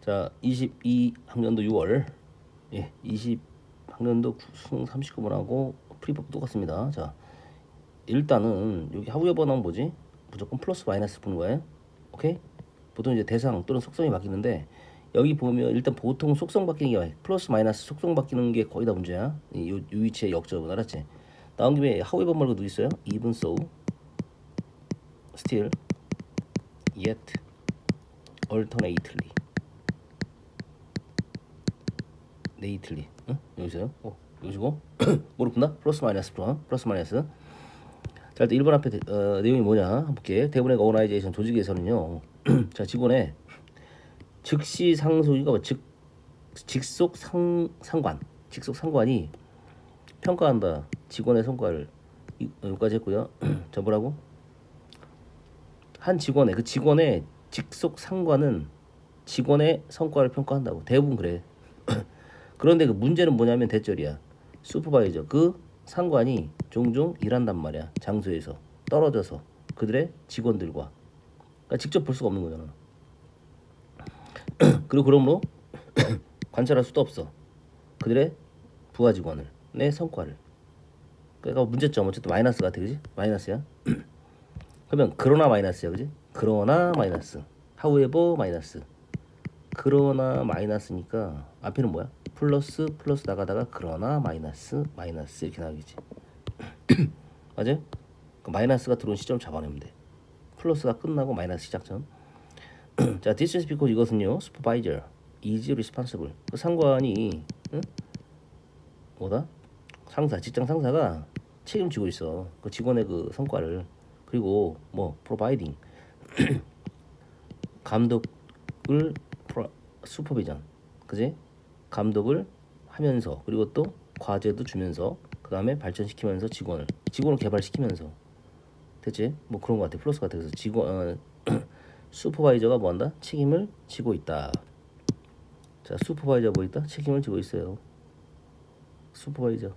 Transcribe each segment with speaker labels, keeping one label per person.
Speaker 1: 자, 22 학년도 6월 예, 20 학년도 수능 39번 하고 프리법 똑같습니다. 자, 일단은 여기 하부의 번호는 뭐지? 무조건 플러스 마이너스 보는 거예요. 오케이? 보통 이제 대상 또는 속성이 바뀌는데 여기 보면 일단 보통 속성 바뀌는 게 플러스 마이너스 속성 바뀌는 게 거의 다 문제야. 이, 요, 요 위치에 역적은 알았지? 나온 김에 하부의 번 말고 누구 있어요? even so, still, yet, alternately. 네이틀리 응? 여기서요? 어, 뭐로 푼다? 플러스 마이너스 플러 플러스 마이너스. 자 일단 1번 앞에 대, 어, 내용이 뭐냐? 볼게. 대본의 어거나이제이션 조직에서는요. 자 직원의 즉시 상소기가 뭐즉 직속 상, 상관. 직속 상관이 평가한다. 직원의 성과를 이- 여기까지 했고요. 자 뭐라고? 한 직원의 그 직원의 직속 상관은 직원의 성과를 평가한다고. 대부분 그래 그런데 그 문제는 뭐냐면 대절이야. 슈퍼바이저 그 상관이 종종 일한단 말이야. 장소에서 떨어져서 그들의 직원들과 그러니까 직접 볼 수가 없는 거잖아. 그리고 그러므로 관찰할 수도 없어. 그들의 부하 직원을 내 성과를. 그러니까 문제점 어쨌든 마이너스 같아, 그지? 마이너스야. 그러면 그러나 마이너스야, 그지? 그러나 마이너스. 하우에버 마이너스. 그러나 마이너스니까 앞에는 뭐야? 플러스 플러스 나가다가 그러나 마이너스 마이너스 이렇게 나가겠지. 맞아요? 그 마이너스가 들어온 시점 잡아내면 돼. 플러스가 끝나고 마이너스 시작점. 자, this is because 이것은요. supervisor is responsible. 그 상관이 응? 뭐다? 상사, 직장 상사가 책임지고 있어. 그 직원의 그 성과를 그리고 뭐 providing 감독을 프로, 슈퍼비전 그지 감독을 하면서 그리고 또 과제도 주면서 그 다음에 발전시키면서 직원을 직원을 개발시키면서. 됐지? 뭐 그런 거 같아. 플러스 같아. 그래서 직원 어, 슈퍼바이저가 뭐 한다? 책임을 지고 있다. 자 슈퍼바이저 뭐 있다? 책임을 지고 있어요. 슈퍼바이저가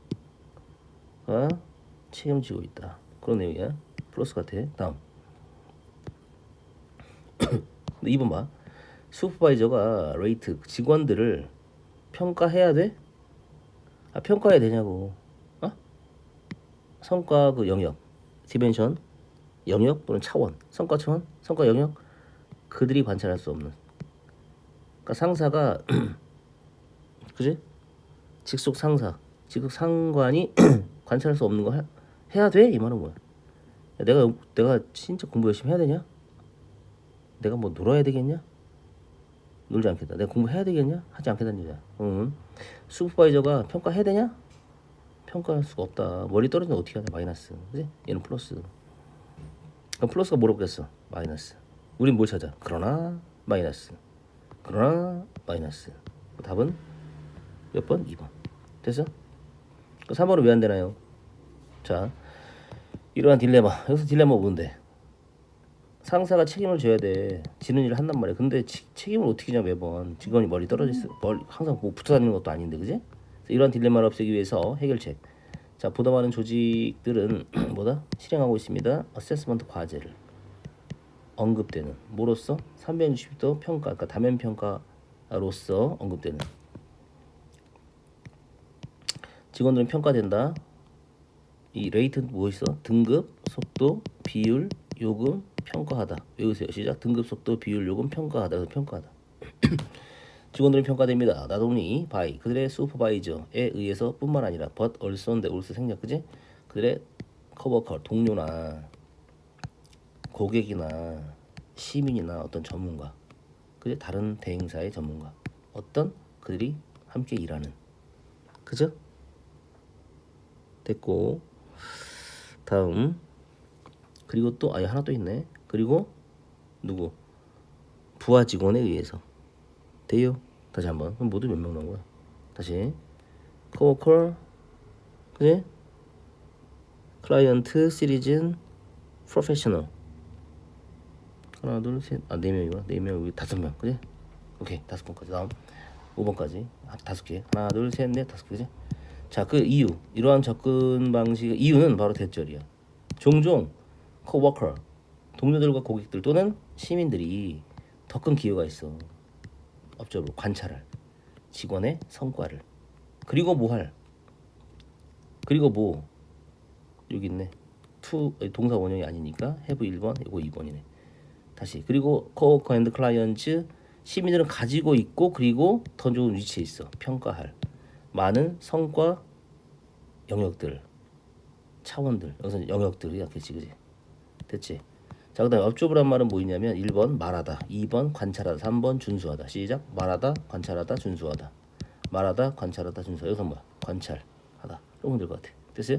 Speaker 1: 책임지고 있다. 그런 내용이야. 플러스 같아. 다음. 근데 2번 봐. 슈퍼바이저가 레이트 직원들을 평가해야 돼? 아 평가해야 되냐고 어? 성과 그 영역 디멘션 영역 또는 차원 성과 차원 성과 영역 그들이 관찰할 수 없는 그러니까 상사가 그지 직속 상사 직속 상관이 관찰할 수 없는 거 해, 해야 돼? 이 말은 뭐야 야, 내가 내가 진짜 공부 열심히 해야 되냐? 내가 뭐 놀아야 되겠냐? 놀지 않겠다. 내가 공부해야 되겠냐? 하지 않겠다는 얘기야. 응. 슈퍼바이저가 평가해야 되냐? 평가할 수가 없다. 머리 떨어지면 어떻게 하냐? 마이너스. 그지? 얘는 플러스. 그럼 플러스가 뭐라고 했어? 마이너스. 우린 뭘 찾아? 그러나 마이너스. 그러나 마이너스. 답은 몇 번? 2번. 됐어? 그 3번은 왜 안 되나요? 자, 이러한 딜레마. 여기서 딜레마 뭔데? 상사가 책임을 져야 돼. 지는 일을 한단 말이야. 근데 치, 책임을 어떻게 냐 매번 직원이 머리 떨어져 있어. 머리 항상 뭐 붙어 다니는 것도 아닌데, 그지? 이런 딜레마를 없애기 위해서 해결책. 자, 보다 많은 조직들은 뭐다? 실행하고 있습니다. 어세스먼트 과제를 언급되는 뭐로써 360도 평가, 그러니까 다면 평가로서 언급되는 직원들은 평가된다. 이 레이트는 뭐 있어? 등급, 속도, 비율, 요금, 평가하다. 외우세요. 시작. 등급, 속도, 비율, 요금, 평가하다. 그래서 평가하다. 직원들은 평가됩니다. only by 그들의 슈퍼바이저에 의해서 뿐만 아니라 but also인데 also 생략 그지? 그들의 커버컬 동료나 고객이나 시민이나 어떤 전문가 그지? 다른 대행사의 전문가 어떤 그들이 함께 일하는 그죠? 됐고 다음 그리고 또 아니 하나 또 있네. 그리고 누구? 부하 직원에 의해서. 돼요. 다시 한번. 그럼 모두 몇 명 나온 거야? 다시. 코어컬 그지? 클라이언트 시리즌 프로페셔널. 하나 둘셋아네 명이구나. 네 명 여기 다섯 명. 그지? 오케이. 다섯 번까지. 다음 5번까지. 아, 다섯 개. 하나 둘 셋 넷 다섯 개지? 자그 이유. 이러한 접근 방식 이유는 바로 대절이야. 종종 코워커 동료들과 고객들 또는 시민들이 더 큰 기여가 있어. 업적으로 관찰할 직원의 성과를. 그리고 뭐 할? 그리고 뭐? 여기 있네. to 동사 원형이 아니니까 have 1번 이거 2번이네. 다시. 그리고 coworker and clients 시민들은 가지고 있고 그리고 더 좋은 위치에 있어. 평가할. 많은 성과 영역들 차원들. 여기서 영역들이야 그치 그치 됐지? 자 그 다음에 업조브란 말은 뭐 있냐면 1번 말하다 2번 관찰하다 3번 준수하다. 시작. 말하다 관찰하다 준수하다. 말하다 관찰하다 준수하다. 여기서 뭐야? 관찰하다. 조금 될것 같아. 됐어요?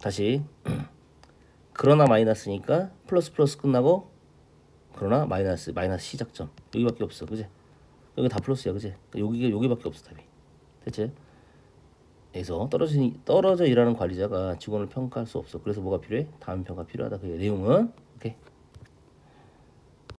Speaker 1: 다시. 그러나 마이너스니까 플러스 플러스 끝나고 그러나 마이너스 마이너스 시작점. 여기밖에 없어. 그지? 여기 다 플러스야. 그지? 여기 여기밖에 없어 답이. 됐지 그래서 떨어져 떨어져 일하는 관리자가 직원을 평가할 수 없어. 그래서 뭐가 필요해? 다음 평가 필요하다. 그 내용은? 오케이